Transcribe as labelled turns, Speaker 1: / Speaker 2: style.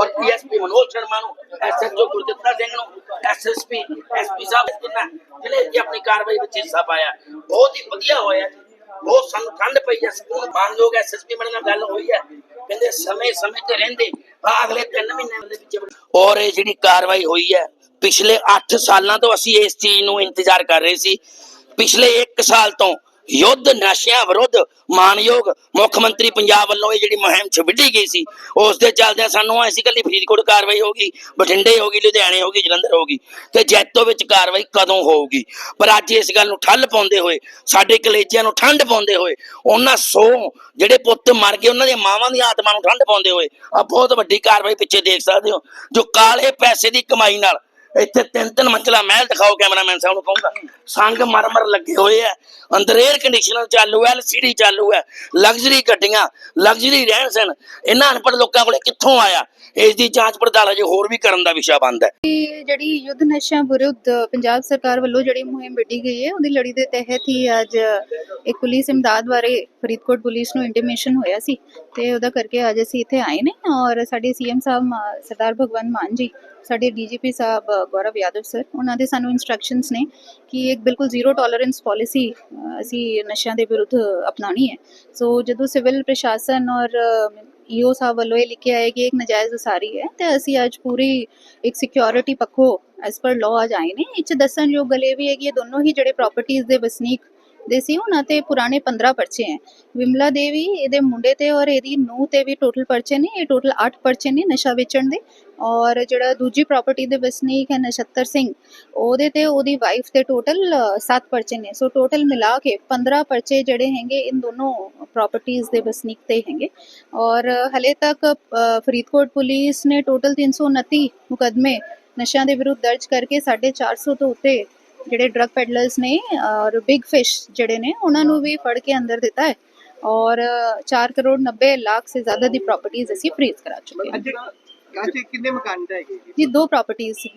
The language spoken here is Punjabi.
Speaker 1: ਮਨੋਜ ਸ਼ਰਮਾ ਨੂੰ ਐਸਐਚਓ ਗੁਰਦਿੱਤਾ ਸਿੰਘ ਨੂੰ ਐਸਐਸਪੀ ਐਸਪੀ ਸਾਹਿਬ ਜਿਨ੍ਹਾਂ ਜਿਹਨੇ ਜੀ ਆਪਣੀ ਕਾਰਵਾਈ ਵਿੱਚ ਹਿੱਸਾ ਪਾਇਆ ਬਹੁਤ ਹੀ ਵਧੀਆ ਹੋਇਆ ਬਹੁਤ ਸਾਨੂੰ ਠੰਡ ਪਈ ਹੈ ਸਕੂਨ ਮਾਨਯੋਗ ਐਸਐਸਪੀ ਮੇਰੇ ਨਾਲ ਗੱਲ ਹੋਈ ਹੈ ਕਹਿੰਦੇ ਸਮੇਂ ਸਮੇਂ ਤੇ ਰਹਿੰਦੇ ਅਗਲੇ 3 ਮਹੀਨਿਆਂ ਦੇ ਵਿੱਚ ਔਰ ਇਹ ਜਿਹੜੀ ਕਾਰਵਾਈ ਹੋਈ ਹੈ ਪਿਛਲੇ 8 ਸਾਲਾਂ ਤੋਂ ਅਸੀਂ ਇਸ ਚੀਜ਼ ਨੂੰ ਇੰਤਜ਼ਾਰ ਕਰ ਰਹੇ ਸੀ ਪਿਛਲੇ 1 ਸਾਲ ਤੋਂ ਯੁੱਧ ਨਸ਼ਿਆਂ ਵਿਰੁੱਧ ਮਾਨਯੋਗ ਮੁੱਖ ਮੰਤਰੀ ਪੰਜਾਬ ਵੱਲੋਂ ਇਹ ਜਿਹੜੀ ਮੁਹਿੰਮ ਛਿੜੀ ਗਈ ਸੀ, ਉਸ ਦੇ ਚੱਲਦਿਆਂ ਸਾਨੂੰ ਐਸੀ ਕੱਲੀ ਫਰੀਦਕੋਟ ਕਾਰਵਾਈ ਹੋਗੀ ਬਠਿੰਡੇ ਹੋਗੀ ਲੁਧਿਆਣੇ ਹੋਗੀ ਜਲੰਧਰ ਹੋਗੀ ਤੇ ਜੈਤੋ ਵਿੱਚ ਕਾਰਵਾਈ ਕਦੋਂ ਹੋਊਗੀ? ਪਰ ਅੱਜ ਇਸ ਗੱਲ ਨੂੰ ਠੱਲ ਪਾਉਂਦੇ ਹੋਏ, ਸਾਡੇ ਕਲੇਜਿਆਂ ਨੂੰ ਠੰਡ ਪਾਉਂਦੇ ਹੋਏ, ਉਹਨਾਂ ਸੋ ਜਿਹੜੇ ਪੁੱਤ ਮਰ ਗਏ, ਉਹਨਾਂ ਦੀਆਂ ਮਾਵਾਂ ਦੀ ਆਤਮਾ ਨੂੰ ਠੰਡ ਪਾਉਂਦੇ ਹੋਏ ਆ ਬਹੁਤ ਵੱਡੀ ਕਾਰਵਾਈ ਪਿੱਛੇ ਦੇਖ ਸਕਦੇ ਹੋ, ਜੋ ਕਾਲੇ ਪੈਸੇ ਦੀ ਕਮਾਈ ਨਾਲ ਇੱਥੇ ਤਿੰਨ ਤਿੰਨ ਮੰਜ਼ਲਾ ਮਹਿਲ ਦਿਖਾਓ ਕੈਮਰਾਮੈਨ ਸਾਹਿਬ ਨੂੰ ਕਹੂੰਗਾ। ਸੰਗ ਮਰਮਰ ਲੱਗੇ ਹੋਏ ਆ। ਅੰਦਰ 에ਅਰ ਕੰਡੀਸ਼ਨਰ ਚਾਲੂ ਹੈ ਐਲਸੀਡੀ ਚਾਲੂ ਹੈ ਲਗਜ਼ਰੀ ਗੱਡੀਆਂ ਲਗਜ਼ਰੀ ਰਹਿਣ ਸਹਿਣ। ਇਹਨਾਂ ਅਨਪੜ੍ਹ ਲੋਕਾਂ ਕੋਲੇ ਕਿੱਥੋਂ ਆਇਆ? ਇਸ ਦੀ ਜਾਂਚ ਪੜਤਾਲ ਅਜੇ ਹੋਰ ਵੀ ਕਰਨ ਦਾ ਵਿਸ਼ਾ ਬੰਦ ਹੈ।
Speaker 2: ਜਿਹੜੀ ਯੁੱਧ ਨਸ਼ਿਆਂ ਵਿਰੁੱਧ ਪੰਜਾਬ ਸਰਕਾਰ ਵੱਲੋਂ ਜਿਹੜੀ ਮੁਹਿੰਮ ਵਿੱਢੀ ਗਈ ਹੈ, ਉਹਦੀ ਲੜੀ ਦੇ ਤਹਿਤ ਹੀ ਅੱਜ ਇੱਕ ਪੁਲਿਸ ਇਮਦਾਦ ਬਾਰੇ ਫਰੀਦਕੋਟ ਪੁਲਿਸ ਨੂੰ ਇੰਟੀਮੇਸ਼ਨ ਹੋਇਆ ਸੀ ਤੇ ਉਹਦਾ ਕਰਕੇ ਅੱਜ ਅਸੀਂ ਇੱਥੇ ਆਏ ਨੇ ਔਰ ਸਾਡੇ ਸੀਐਮ ਸਾਹਿਬ ਸਰਦਾਰ ਭਗਵੰਤ ਮਾਨ ਜੀ, ਸਾਡੇ ਡੀਜੀਪੀ ਸਾਹਿਬ ਗੌਰਵ ਯਾਦਵ ਸਰ ਉਹਨਾਂ ਦੇ ਸਾਨੂੰ ਇਨਸਟਰਕਸ਼ਨਸ ਨੇ ਕਿ ਇੱਕ ਬਿਲਕੁਲ ਜ਼ੀਰੋ ਟੋਲਰੈਂਸ ਪਾਲਿਸੀ ਅਸੀਂ ਨਸ਼ਿਆਂ ਦੇ ਵਿਰੁੱਧ ਅਪਣਾਉਣੀ ਹੈ। ਸੋ ਜਦੋਂ ਸਿਵਲ ਪ੍ਰਸ਼ਾਸਨ ਔਰ ਈਓ ਸਾਹਿਬ ਵੱਲੋਂ ਇਹ ਲਿਖਿਆ ਹੈ ਕਿ ਇੱਕ ਨਜਾਇਜ਼ ਉਸਾਰੀ ਹੈ, ਤੇ ਅਸੀਂ ਅੱਜ ਪੂਰੀ ਇੱਕ ਸਿਕਿਉਰਿਟੀ ਪੱਖੋਂ ਐਸ ਪਰ ਲਾਅ ਅੱਜ ਆਏ ਨੇ। ਇਹ 'ਚ ਦੱਸਣਯੋਗ ਗੱਲ ਇਹ ਵੀ ਹੈ ਕਿ ਇਹ ਦੋਨੋਂ ਹੀ ਜਿਹੜੇ ਪ੍ਰਾਪਰਟੀਆਂ ਦੇ ਵਸਨੀਕ ਦੇ ਸੀ, ਉਹਨਾਂ ਪੁਰਾਣੇ 15 ਪਰਚੇ ਹੈ। ਵਿਮਲਾ ਦੇਵੀ ਇਹਦੇ ਮੁੰਡੇ ਤੇ ਔਰ ਇਹਦੀ ਨੂੰਹ ਤੇ ਵੀ ਟੋਟਲ ਪਰਚੇ ਨੇ, ਇਹ ਟੋਟਲ 8 ਪਰਚੇ ਨੇ ਨਸ਼ਾ ਵੇਚਣ ਦੇ। ਔਰ ਜਿਹੜਾ ਦੂਜੀ ਪ੍ਰਾਪਰਟੀ ਦੇ ਵਸਨੀਕ ਹੈ ਨਛੱਤਰ ਸਿੰਘ, ਉਹਦੇ ਤੇ ਉਹਦੀ ਵਾਈਫ ਤੇ ਟੋਟਲ 7 ਪਰਚੇ ਨੇ। ਸੋ ਟੋਟਲ ਮਿਲਾ ਕੇ 15 ਪਰਚੇ ਜਿਹੜੇ ਹੈਗੇ ਇਨ ਦੋਨੋਂ ਪ੍ਰਾਪਰਟੀਆਂ ਦੇ ਵਸਨੀਕ ਤੇ ਹੈਗੇ। ਔਰ ਹਲੇ ਤੱਕ ਫਰੀਦਕੋਟ ਪੁਲਿਸ ਨੇ ਟੋਟਲ 329 ਮੁਕਦਮੇ ਨਸ਼ਿਆਂ ਦੇ ਵਿਰੁੱਧ ਦਰਜ ਕਰਕੇ 450 ਤੋਂ ਉੱਤੇ ਜਿਹੜੇ ਡਰਗ ਪੈਡਲਰਸ ਨੇ ਔਰ ਬਿਗ ਫਿਸ਼ ਜਿਹੜੇ ਨੇ ਉਹਨਾਂ ਨੂੰ ਵੀ ਫੜ ਕੇ ਅੰਦਰ ਦਿੱਤਾ ਹੈ ਔਰ 4 ਕਰੋੜ 90 ਲੱਖ ਸੇ ਜ਼ਿਆਦਾ ਦੀ ਪ੍ਰਾਪਰਟੀਆਂ ਅਸੀਂ ਫਰੀਜ਼ ਕਰਾ ਚੁੱਕੇ ਹਾਂ।
Speaker 3: ਅੱਜ ਕਿੰਨੇ ਮਕਾਨ ਜੀ
Speaker 2: ਜੀ ਦੋ ਪ੍ਰਾਪਰਟੀਆਂ ਸੀ